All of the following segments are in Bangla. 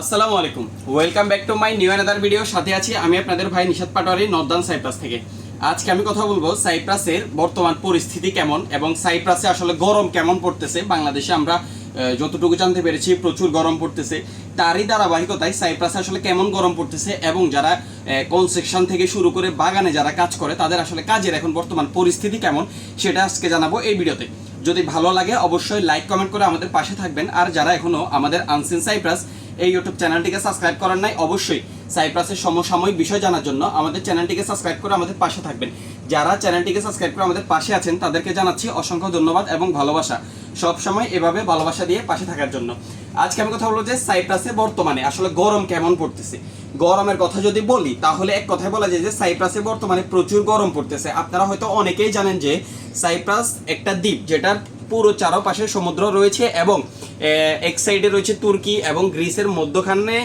আসসালামু আলাইকুম। Welcome back to my new another video সাথে আছি আমি আপনাদের ভাই নিশাদ পাটোয়ারি নর্দার্ন সাইপ্রাস থেকে। আজকে আমি কথা বলব সাইপ্রাসের বর্তমান পরিস্থিতি কেমন এবং সাইপ্রাসে আসলে গরম কেমন পড়তেছে। বাংলাদেশে আমরা যতটুকু জানতে পেরেছি, প্রচুর গরম পড়তেছে। তারই ধারাবাহিকতায় সাইপ্রাসে আসলে কেমন গরম পড়তেছে এবং যারা কনস্ট্রাকশন থেকে শুরু করে বাগানে যারা কাজ করে, তাদের আসলে কাজের এখন বর্তমান পরিস্থিতি কেমন সেটা আজকে জানাব এই ভিডিওতে। যদি ভালো লাগে অবশ্যই লাইক কমেন্ট করে আমাদের পাশে থাকবেন। আর যারা এখনও আমাদের আনসিন সাইপ্রাস এই ইউটিউব চ্যানেলটিকে সাবস্ক্রাইব করার নাই, অবশ্যই সাইপ্রাসের সমসাময়িক বিষয় জানার জন্য আমাদের চ্যানেলটিকে সাবস্ক্রাইব করে আমাদের পাশে থাকবেন। যারা চ্যানেলটিকে সাবস্ক্রাইব করে আমাদের পাশে আছেন, তাদেরকে জানাচ্ছি অসংখ্য ধন্যবাদ এবং ভালোবাসা। সব সময় এভাবে ভালোবাসা দিয়ে পাশে থাকার জন্য। আজকে আমি কথা বলব যে সাইপ্রাসে বর্তমানে আসলে গরম কেমন পড়তেছে? গরমের কথা যদি বলি, তাহলে এক কথায় বলা যায় যে সাইপ্রাসে বর্তমানে প্রচুর গরম পড়তেছে। আপনারা হয়তো অনেকেই জানেন যে সাইপ্রাস একটা দ্বীপ যেটার পুরো চারপাশে সমুদ্র রয়েছে এবং এক সাইডে রয়েছে তুর্কি এবং গ্রিসের মধ্যখানে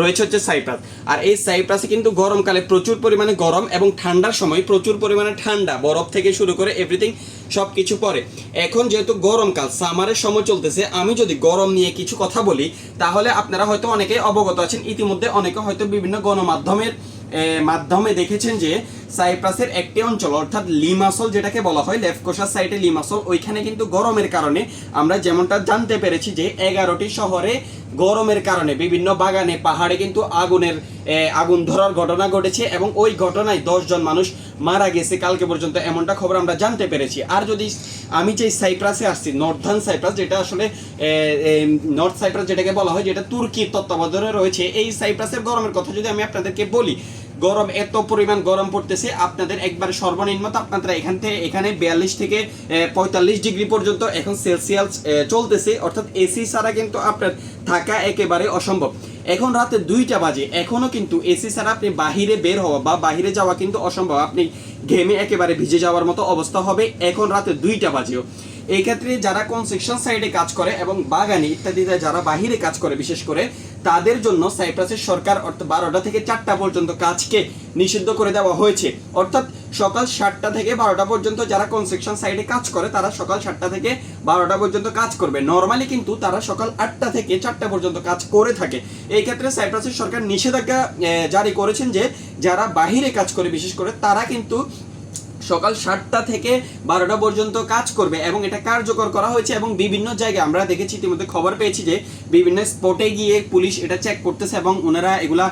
রয়েছে হচ্ছে সাইপ্রাস। আর এই সাইপ্রাসে কিন্তু গরমকালে প্রচুর পরিমাণে গরম এবং ঠান্ডার সময় প্রচুর পরিমাণে ঠান্ডা, বরফ থেকে শুরু করে এভরিথিং সব কিছু পরে এখন যেহেতু গরমকাল সামারের সময় চলতেছে, আমি যদি গরম নিয়ে কিছু কথা বলি, তাহলে আপনারা হয়তো অনেকেই অবগত আছেন। ইতিমধ্যে অনেকে হয়তো বিভিন্ন গণমাধ্যমের মাধ্যমে দেখেছেন যে সাইপ্রাসের একটি অঞ্চল, অর্থাৎ লিমাসল যেটাকে বলা হয় লেফকোশার সাইটে লিমাসল, ওইখানে কিন্তু গরমের কারণে আমরা যেমনটা জানতে পেরেছি যে এগারোটি শহরে গরমের কারণে বিভিন্ন বাগানে, পাহাড়ে কিন্তু আগুনের আগুন ধরার ঘটনা ঘটেছে এবং ওই ঘটনায় দশজন মানুষ মারা গেছে। কালকে পর্যন্ত এমনটা খবর আমরা জানতে পেরেছি। আর যদি আমি যে সাইপ্রাসে আসছি নর্থার্ন সাইপ্রাস, যেটা আসলে নর্থ সাইপ্রাস যেটাকে বলা হয়, যেটা তুর্কির তত্ত্বাবধানে রয়েছে, এই সাইপ্রাসের গরমের কথা যদি আমি আপনাদেরকে বলি গরম এত পরিমাণ গরম পড়তেছে, আপনাদের একবারে সর্বনিম্ন তাপমাত্রা এখান থেকে, এখানে বিয়াল্লিশ থেকে পঁয়তাল্লিশ ডিগ্রি পর্যন্ত এখন সেলসিয়াস চলতেছে। অর্থাৎ এসি ছাড়া কিন্তু আপনার থাকা একেবারে অসম্ভব। এখন রাতে দুইটা বাজে এখনও কিন্তু এসি ছাড়া আপনি বাহিরে বের হওয়া বা বাহিরে যাওয়া কিন্তু অসম্ভব। আপনি ঘেমে একেবারে ভিজে যাওয়ার মতো অবস্থা হবে, এখন রাতে দুইটা বাজেও। এই ক্ষেত্রে যারা কনস্ট্রাকশন সাইডে কাজ করে এবং বাগানে ইত্যাদিতে যারা বাহিরে কাজ করে, বিশেষ করে তাদের জন্য সাইপ্রাসের সরকার অর্থাৎ বারোটা থেকে চারটা পর্যন্ত কাজকে নিষিদ্ধ করে দেওয়া হয়েছে। অর্থাৎ সকাল সাতটা থেকে বারোটা পর্যন্ত যারা কনস্ট্রাকশন সাইডে কাজ করে, তারা সকাল সাতটা থেকে বারোটা পর্যন্ত কাজ করবে। নর্মালি কিন্তু তারা সকাল আটটা থেকে চারটা পর্যন্ত কাজ করে থাকে। এই ক্ষেত্রে সাইপ্রাসের সরকার নিষেধাজ্ঞা জারি করেছেন যে যারা বাহিরে কাজ করে, বিশেষ করে তারা কিন্তু সকাল সাতটা থেকে বারোটা পর্যন্ত কাজ করবে এবং এটা কার্যকর করা হয়েছে এবং বিভিন্ন জায়গায় আমরা দেখেছি, ইতিমধ্যে খবর পেয়েছি যে বিভিন্ন স্পটে গিয়ে পুলিশ এটা চেক করতেছে এবং ওনারা এগুলা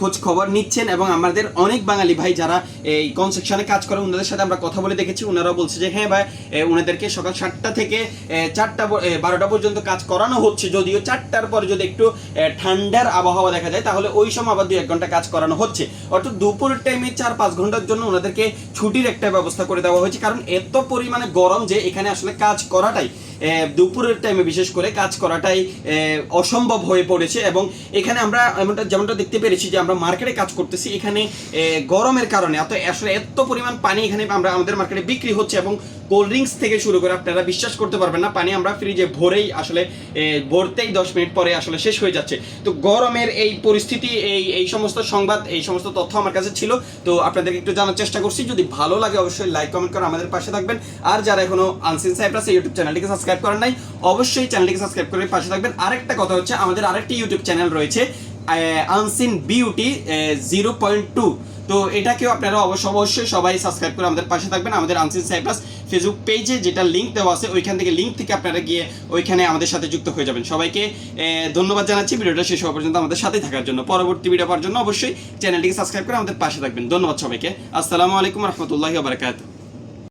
খোঁজ খবর নিচ্ছেন এবং আমাদের অনেক বাঙালি ভাই যারা এই কনস্ট্রাকশনে কাজ করে, ওনাদের সাথে আমরা কথা বলে দেখেছি। ওনারা বলছে যে হ্যাঁ ভাই ওনাদেরকে সকাল সাতটা থেকে চারটা বারোটা পর্যন্ত কাজ করানো হচ্ছে। যদিও চারটার পরে যদি একটু ঠান্ডার আবহাওয়া দেখা যায়, তাহলে ওই সময় আবার দুই এক ঘণ্টা কাজ করানো হচ্ছে। অর্থাৎ দুপুরের টাইমে চার পাঁচ ঘণ্টার জন্য ওনাদেরকে ছুটির একটা ব্যবস্থা করে দেওয়া হয়েছে। কারণ এত পরিমাণে গরম যে এখানে আসলে কাজ করাটাই দুপুরের টাইমে বিশেষ করে কাজ করাটাই অসম্ভব হয়ে পড়েছে এবং এখানে আমরা এমনটা, যেমনটা দেখতে পেরেছি যে আমরা মার্কেটে কাজ করতেছি, এখানে গরমের কারণে এত আসলে এত পরিমাণ পানি এখানে আমরা আমাদের মার্কেটে বিক্রি হচ্ছে এবং কোল্ড ড্রিঙ্কস থেকে শুরু করে আপনারা বিশ্বাস করতে পারবেন না, পানি আমরা ফ্রিজে ভরেই আসলে ভরতেই দশ মিনিট পরে আসলে শেষ হয়ে যাচ্ছে। তো গরমের এই পরিস্থিতি, এই এই সমস্ত সংবাদ, এই সমস্ত তথ্য আমার কাছে ছিল, তো আপনাদেরকে একটু জানার চেষ্টা করছি, যদি ভালো লাগে অবশ্যই লাইক কমেন্ট করে আমাদের পাশে থাকবেন। আর যারা এখনও আনসিন সাইপ্রাস ইউটিউব চ্যানেলটিকে সাবস্ক্রাইব করেন নাই, অবশ্যই চ্যানেলটিকে সাবস্ক্রাইব করে পাশে থাকবেন। আরেকটা কথা হচ্ছে, আমাদের আরেকটি ইউটিউব চ্যানেল রয়েছে unseen beauty zero point two তো এটাকেও আপনারা অবশ্য, অবশ্যই সবাই সাবস্ক্রাইব করে আমাদের পাশে থাকবেন, আমাদের আনসিন সাইপ্রাস ফেসবুক পেজে যেটা লিঙ্ক দেওয়া আছে, ওইখান থেকে লিঙ্ক থেকে আপনারা গিয়ে ওইখানে আমাদের সাথে যুক্ত হয়ে যাবেন। সবাইকে ধন্যবাদ জানাচ্ছি, ভিডিওটা শেষ হওয়া পর্যন্ত আমাদের সাথে থাকার জন্য। পরবর্তী ভিডিও পাওয়ার জন্য অবশ্যই চ্যানেলটিকে সাবস্ক্রাইব করে আমাদের পাশে থাকবেন। ধন্যবাদ সবাইকে। আসসালামু আলাইকুম রহমতুল্লাহি বারকাত